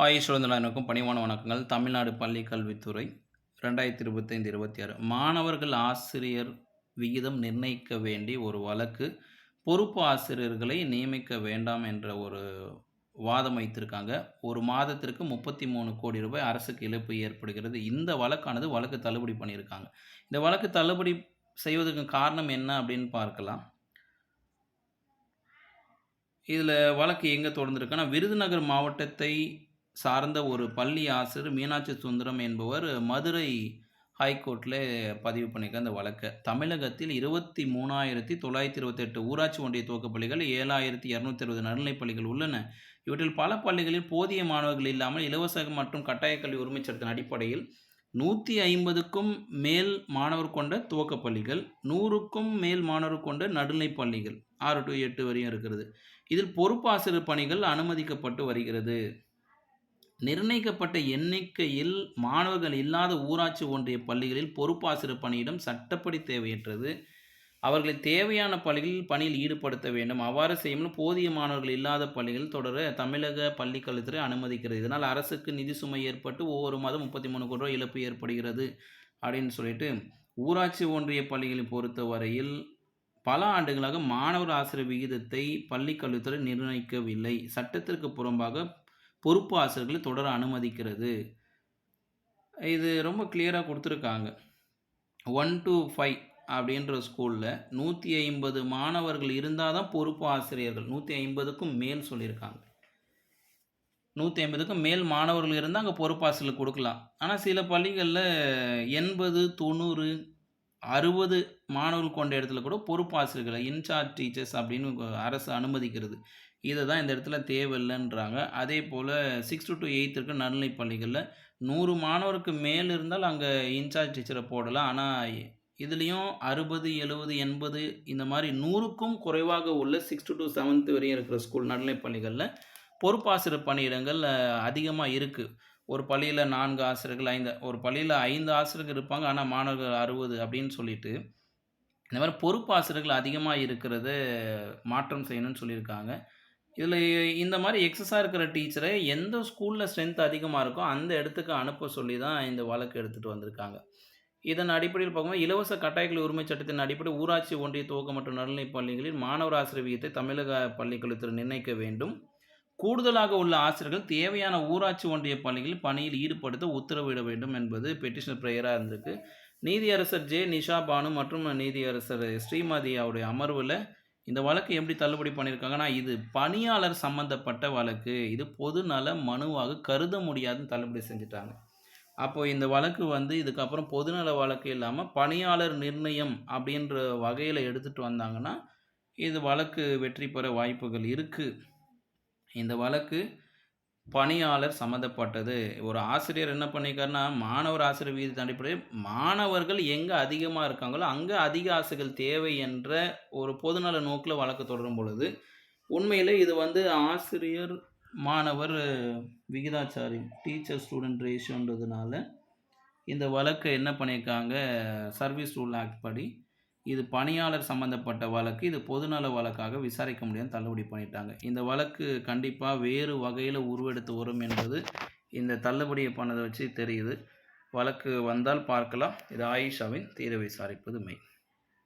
ஆயுஷ் சுதந்திரனுக்கும் பணிவான வணக்கங்கள். தமிழ்நாடு பள்ளி கல்வித்துறை ரெண்டாயிரத்தி இருபத்தைந்து இருபத்தி ஆறு. மாணவர்கள் ஆசிரியர் விகிதம் நிர்ணயிக்க வேண்டி ஒரு வழக்கு. பொறுப்பு ஆசிரியர்களை நியமிக்க வேண்டாம் என்ற ஒரு வாதம் வைத்திருக்காங்க. ஒரு மாதத்திற்கு முப்பத்தி மூணு கோடி ரூபாய் அரசுக்கு இழப்பு ஏற்படுகிறது. இந்த வழக்கானது வழக்கு தள்ளுபடி பண்ணியிருக்காங்க. இந்த வழக்கு தள்ளுபடி செய்வதற்கு காரணம் என்ன அப்படின்னு பார்க்கலாம். இதில் வழக்கு எங்கே தொடர்ந்துருக்குன்னா விருதுநகர் மாவட்டத்தை சார்ந்த ஒரு பள்ளி ஆசிரியர் மீனாட்சி சுந்தரம் என்பவர் மதுரை ஹைகோர்ட்டில் பதிவு பண்ணியிருக்க அந்த வழக்கை. தமிழகத்தில் இருபத்தி மூணாயிரத்தி தொள்ளாயிரத்தி இருபத்தெட்டு ஊராட்சி ஒன்றிய துவக்கப்பள்ளிகள் ஏழாயிரத்தி இரநூத்தி இருபது நடுநிலைப் பள்ளிகள் உள்ளன. இவற்றில் பல பள்ளிகளில் போதிய மாணவர்கள் இல்லாமல் இலவச மற்றும் கட்டாயக் கல்வி உரிமைச் சட்டத்தின் அடிப்படையில் நூற்றி ஐம்பதுக்கும் மேல் மாணவர் கொண்ட துவக்கப் பள்ளிகள் நூறுக்கும் மேல் மாணவர் கொண்ட நடுநிலைப் பள்ளிகள் ஆறு டு எட்டு வரையும் இருக்கிறது. இதில் பொறுப்பாசிரியர் பணிகள் அனுமதிக்கப்பட்டு வருகிறது. நிர்ணயிக்கப்பட்ட எண்ணிக்கையில் மாணவர்கள் இல்லாத ஊராட்சி ஒன்றிய பள்ளிகளில் பொறுப்பாசிரியர் பணியிடம் சட்டப்படி தேவையற்றது. அவர்களை தேவையான பள்ளிகளில் பணியில் ஈடுபடுத்த வேண்டும். அவ்வாறு செய்யும் போதிய மாணவர்கள் இல்லாத பள்ளிகள் தொடர தமிழக பள்ளிக்கல்வித்துறை அனுமதிக்கிறது. இதனால் அரசுக்கு நிதி சுமை ஏற்பட்டு ஒவ்வொரு மாதம் முப்பத்தி மூணு கோடி ரூபாய் இழப்பு ஏற்படுகிறது அப்படின்னு சொல்லிட்டு ஊராட்சி ஒன்றிய பள்ளிகளை பொறுத்த வரையில் பல ஆண்டுகளாக மாணவர் ஆசிரியர் விகிதத்தை பள்ளிக்கல்வித்துறை நிர்ணயிக்கவில்லை. சட்டத்திற்கு புறம்பாக பொறுப்பு ஆசிரியர்களை தொடர அனுமதிக்கிறது. இது ரொம்ப கிளியராக கொடுத்துருக்காங்க. ஒன் டு ஃபைவ் அப்படின்ற ஸ்கூலில் நூற்றி ஐம்பது மாணவர்கள் இருந்தால் தான் பொறுப்பு ஆசிரியர்கள். நூற்றி ஐம்பதுக்கும் மேல் சொல்லியிருக்காங்க. நூற்றி ஐம்பதுக்கும் மேல் மாணவர்கள் இருந்தால் அங்கே பொறுப்பாசிரியர் கொடுக்கலாம். ஆனால் சில பள்ளிகளில் எண்பது தொண்ணூறு அறுபது மாணவர்கள் கொண்ட இடத்துல கூட பொறுப்பாசிரியர்களை இன்சார்ஜ் டீச்சர்ஸ் அப்படின்னு அரசு அனுமதிக்கிறது. இதை தான் இந்த இடத்துல தேவையில்லைன்றாங்க. அதே போல் சிக்ஸ் டு எயித் இருக்க நடுநிலைப் பள்ளிகளில் நூறு மாணவருக்கு மேல் இருந்தால் அங்கே இன்சார்ஜ் டீச்சரை போடலாம். ஆனால் இதுலேயும் அறுபது எழுபது எண்பது இந்த மாதிரி நூறுக்கும் குறைவாக உள்ள சிக்ஸ்த்து டு செவன்த்து வரையும் இருக்கிற ஸ்கூல் நடுநிலை பள்ளிகளில் பொறுப்பாசிரியர் பணியிடங்கள் அதிகமாக இருக்குது ஒரு பள்ளியில் நான்கு ஆசிரியர்கள் ஐந்து ஒரு பள்ளியில் ஐந்து ஆசிரியர்கள் இருப்பாங்க ஆனால் மாணவர்கள் அறுபது அப்படின்னு சொல்லிட்டு. இந்த மாதிரி பொறுப்பு ஆசிரியர்கள் அதிகமாக இருக்கிறத மாற்றம் செய்யணும்னு சொல்லியிருக்காங்க. இதில் இந்த மாதிரி எக்ஸஸாக இருக்கிற டீச்சரை எந்த ஸ்கூலில் ஸ்ட்ரென்த் அதிகமாக இருக்கோ அந்த இடத்துக்கு அனுப்ப சொல்லி தான் இந்த வழக்கு எடுத்துகிட்டு வந்திருக்காங்க. இதன் அடிப்படையில் பார்க்கும்போது இலவச கட்டாயக்கல்வி உரிமை சட்டத்தின் அடிப்படை ஊராட்சி ஒன்றிய துவக்க மற்றும் நடுநிலைப் பள்ளிகளில் மாணவர் ஆசிரியர் விகிதத்தை தமிழக பள்ளிக்கல்வித்துறை நிர்ணயிக்க வேண்டும். கூடுதலாக உள்ள ஆசிரியர்கள் தேவையான ஊராட்சி ஒன்றிய பள்ளிகளில் பணியில் ஈடுபடுத்த உத்தரவிட வேண்டும் என்பது பெட்டிஷன் ப்ரேயராக இருந்திருக்கு. நீதியரசர் ஜே. நிஷா பானு மற்றும் நீதியரசர் ஸ்ரீமதி அவருடைய அமர்வில் இந்த வழக்கு எப்படி தள்ளுபடி பண்ணியிருக்காங்கன்னா இது பணியாளர் சம்மந்தப்பட்ட வழக்கு. இது பொதுநல மனுவாக கருத முடியாதுன்னு தள்ளுபடி செஞ்சுட்டாங்க. அப்போது இந்த வழக்கு வந்து இதுக்கப்புறம் பொதுநல வழக்கு இல்லாமல் பணியாளர் நிர்ணயம் அப்படின்ற வகையில் எடுத்துகிட்டு வந்தாங்கன்னா இது வழக்கு வெற்றி பெற வாய்ப்புகள் இருக்குது இந்த வழக்கு பணியாளர் சம்மந்தப்பட்டது. ஒரு ஆசிரியர் என்ன பண்ணியிருக்காருன்னா மாணவர் ஆசிரியர் விகிதத்தின் அடிப்படையில் மாணவர்கள் எங்கே அதிகமாக இருக்காங்களோ அங்கே அதிக ஆசைகள் தேவை என்ற ஒரு பொதுநல நோக்கில் வழக்கு தொடரும் பொழுது உண்மையில் இது வந்து ஆசிரியர் மாணவர் விகிதாச்சாரி டீச்சர் ஸ்டூடெண்ட் ரேஷியோன்றதுனால இந்த வழக்கை என்ன பண்ணியிருக்காங்க சர்வீஸ் ரூல் ஆக்ட் படி இது பணியாளர் சம்மந்தப்பட்ட வழக்கு. இது பொதுநல வழக்காக விசாரிக்க முடியாது தள்ளுபடி பண்ணிட்டாங்க. இந்த வழக்கு கண்டிப்பாக வேறு வகையில் உருவெடுத்து வரும் என்பது இந்த தள்ளுபடியை பண்ணதை வச்சு தெரியுது. வழக்கு வந்தால் பார்க்கலாம். இது ஆயிஷாவின் தீர விசாரிப்பது மெய்.